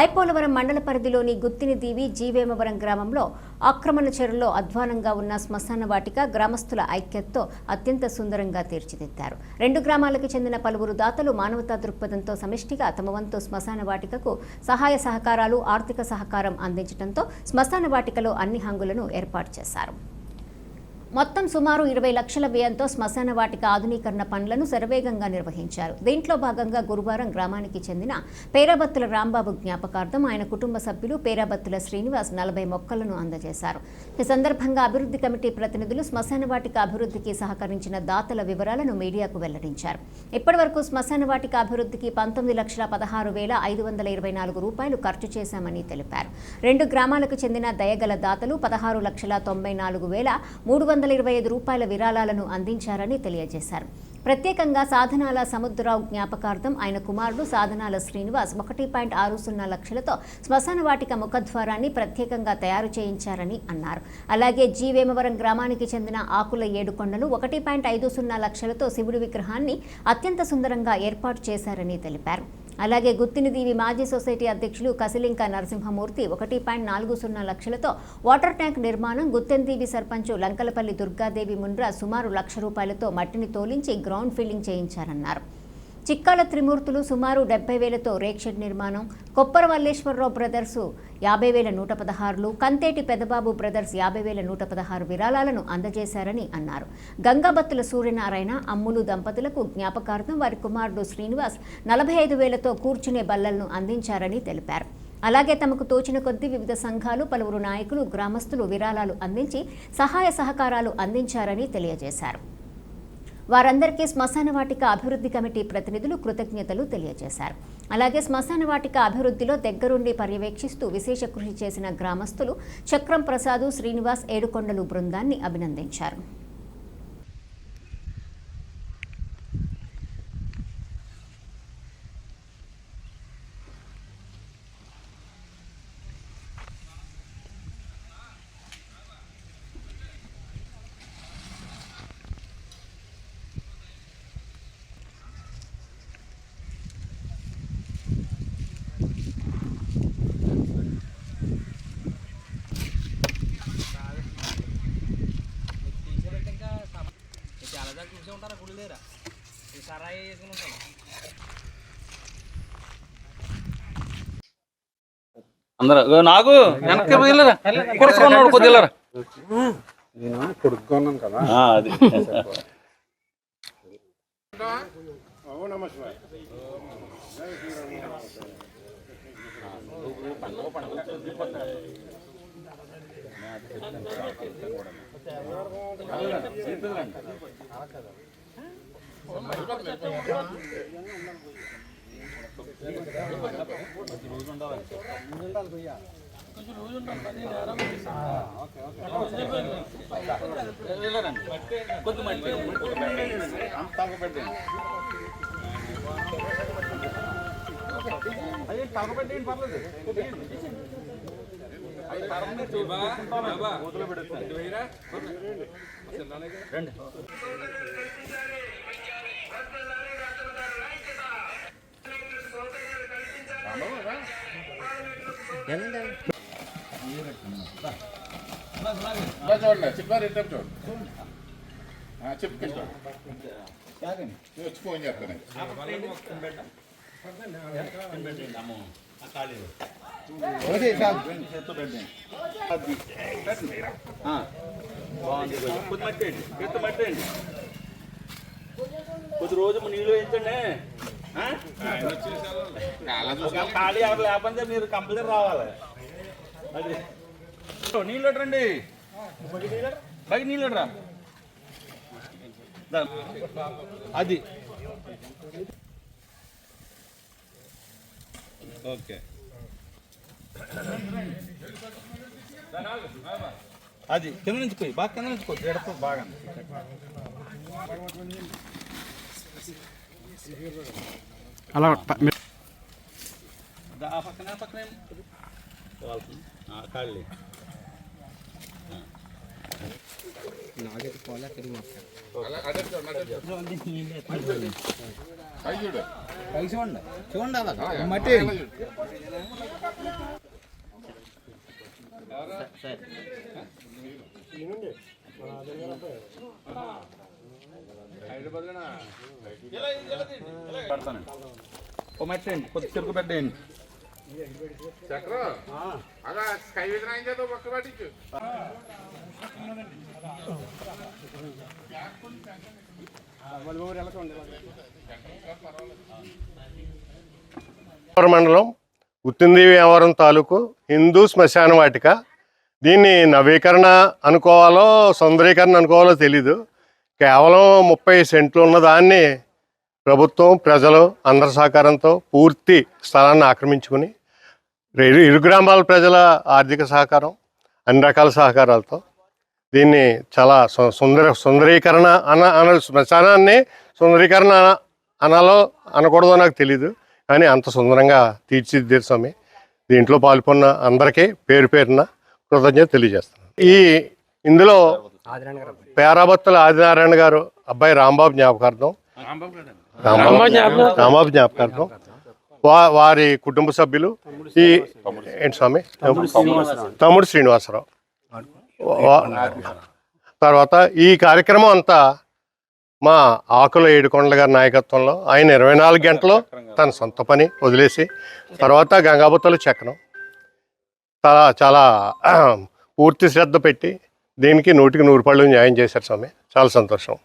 ఐపోలవరం మండల పరిధిలోని గుత్తిని దీవి జీవేమవరం గ్రామంలో ఆక్రమణ చెరువులో అధ్వానంగా ఉన్న శ్మశాన వాటిక గ్రామస్తుల ఐక్యతతో అత్యంత సుందరంగా తీర్చిదిద్దారు. రెండు గ్రామాలకు చెందిన పలువురు దాతలు మానవతా దృక్పథంతో సమిష్టిగా తమ వంతు శ్మశాన వాటికకు సహాయ సహకారాలు ఆర్థిక సహకారం అందించడంతో శ్మశాన వాటికలో అన్ని హంగులను ఏర్పాటు చేశారు. మొత్తం సుమారు ఇరవై లక్షల వ్యయంతో శ్మశాన వాటిక ఆధునీకరణ పనులను శరవేగంగా నిర్వహించారు. దీంట్లో భాగంగా గురువారం గ్రామానికి చెందిన పేరాబత్తుల రాంబాబు జ్ఞాపకార్థం ఆయన కుటుంబ సభ్యులు పేరాబత్తుల శ్రీనివాస్ నలభై మొక్కలను అందజేశారు. ఈ సందర్భంగా అభివృద్ధి కమిటీ ప్రతినిధులు శ్మశాన వాటిక అభివృద్ధికి సహకరించిన దాతల వివరాలను మీడియాకు వెల్లడించారు. ఇప్పటివరకు శ్మశాన వాటిక అభివృద్ధికి పంతొమ్మిది లక్షల పదహారు వేల ఐదు వందల ఇరవై నాలుగు రూపాయలు ఖర్చు చేశామని తెలిపారు. రెండు గ్రామాలకు చెందిన దయగల దాతలు పదహారు లక్షల తొంభై నాలుగు వేల మూడు వందల వందల ఇరవై ఐదు రూపాయల విరాళాలను అందించారని తెలియజేశారు. ప్రత్యేకంగా సాధనాల సముద్రరావు జ్ఞాపకార్థం ఆయన కుమారుడు సాధనాల శ్రీనివాస్ ఒకటి పాయింట్ ఆరు సున్నా లక్షలతో శ్మశాన వాటిక ముఖద్వారాన్ని ప్రత్యేకంగా తయారు చేయించారని అన్నారు. అలాగే జీవేమవరం గ్రామానికి చెందిన ఆకుల ఏడుకొండలు ఒకటి పాయింట్ ఐదు సున్నా లక్షలతో శివుడి విగ్రహాన్ని అత్యంత సుందరంగా ఏర్పాటు చేశారని తెలిపారు. అలాగే గుత్తినిదీవి మాజీ సొసైటీ అధ్యక్షులు కసిలింక నరసింహమూర్తి ఒకటి పాయింట్ నాలుగు సున్నా లక్షలతో వాటర్ ట్యాంక్ నిర్మాణం గుత్తెందీవి సర్పంచ్ లంకలపల్లి దుర్గాదేవి ముండ్ర సుమారు లక్ష రూపాయలతో మట్టిని తోలించి గ్రౌండ్ ఫిల్లింగ్ చేయించారన్నారు. చిక్కాల త్రిమూర్తులు సుమారు డెబ్బై వేలతో రేక్షెడ్ నిర్మాణం. కొప్పర వల్లేశ్వరరావు బ్రదర్స్ యాభై వేల నూట పదహారులు. కంతేటి పెదబాబు బ్రదర్స్ యాభై వేల నూట పదహారు విరాళాలను అందజేశారని అన్నారు. గంగాబత్తుల సూర్యనారాయణ అమ్ములు దంపతులకు జ్ఞాపకార్థం వారి కుమారుడు శ్రీనివాస్ నలభై ఐదు వేలతో కూర్చునే బల్లలను అందించారని తెలిపారు. అలాగే తమకు తోచిన కొద్దీ వివిధ సంఘాలు పలువురు నాయకులు గ్రామస్తులు విరాళాలు అందించి సహాయ సహకారాలు అందించారని తెలియజేశారు. వారందరికీ శ్మశాన వాటిక అభివృద్ధి కమిటీ ప్రతినిధులు కృతజ్ఞతలు తెలియజేశారు. అలాగే శ్మశాన వాటిక అభివృద్ధిలో దగ్గరుండి పర్యవేక్షిస్తూ విశేష కృషి చేసిన గ్రామస్తులు చక్రం ప్రసాదు శ్రీనివాస్ ఏడుకొండలు బృందాన్ని అభినందించారు. దగ్గర ఈ సరాయి వేసుకుని ఉంటారు అందరూ నాకు వెనక్కి వెళ్ళరా కొడుకున్నాడు కొద్దిగా నేను కొడుకుగా ఉన్నాను కదా. అది. కొద్ది మట్టి ఇలా చూడండి చిప్పారు ఎట్టే చూడండి చెప్పుకే చూడండి వచ్చి ఫోన్ చేస్తాను బాగుంది కొద్ది మట్టి అండి కొద్ది మట్టి కొద్ది రోజు నీళ్ళు వేయించండి ఖాళీ ఎవరు లేకపోతే మీరు కంప్లీట్ రావాలి అది నీళ్ళు రండి బయట నీళ్ళు రా అది ఓకే అది కింద నుంచి పోయి బాగా కింద నుంచి పోయి ఎడప బాగా అలా చూడండి మట్టి పెడతానండి ఓ మెట్టండి కొద్ది చెరుకు పెట్టేయండి మండలం ఉత్తింది వ్యవహారం తాలూకు హిందూ శ్మశాన వాటిక. దీన్ని నవీకరణ అనుకోవాలో సుందరీకరణ అనుకోవాలో తెలీదు. కేవలం ముప్పై సెంట్లు ఉన్న దాన్ని ప్రభుత్వం ప్రజలు అందరి సహకారంతో పూర్తి స్థలాన్ని ఆక్రమించుకుని ఇరు గ్రామాల ప్రజల ఆర్థిక సహకారం అన్ని రకాల సహకారాలతో దీన్ని చాలా సుందర సుందరీకరణ అన అన శ్మశానాన్ని సుందరీకరణ అన- అనాలో అనకూడదో నాకు తెలీదు. కానీ అంత సుందరంగా తీర్చిదిద్దారు స్వామి. దీంట్లో పాల్గొన్న అందరికీ పేరు పేరున కృతజ్ఞత తెలియజేస్తాను ఈ ఇందులో పేరాబత్తుల ఆదినారాయణ గారు అబ్బాయి రాంబాబు జ్ఞాపకార్థం రాంబాబు జ్ఞాపకార్థం. వా వారి కుటుంబ సభ్యులు ఈ ఏంటి స్వామి? తమ్ముడు శ్రీనివాసరావు. తర్వాత ఈ కార్యక్రమం అంతా మా ఆకుల ఏడుకొండల గారి నాయకత్వంలో ఆయన ఇరవై నాలుగు గంటలు తన సొంత పని వదిలేసి తర్వాత గంగాబుత్తలు చెక్కడం చాలా చాలా పూర్తి శ్రద్ధ పెట్టి దీనికి నూటికి నూరు పళ్ళు న్యాయం చేశారు స్వామి. చాలా సంతోషం.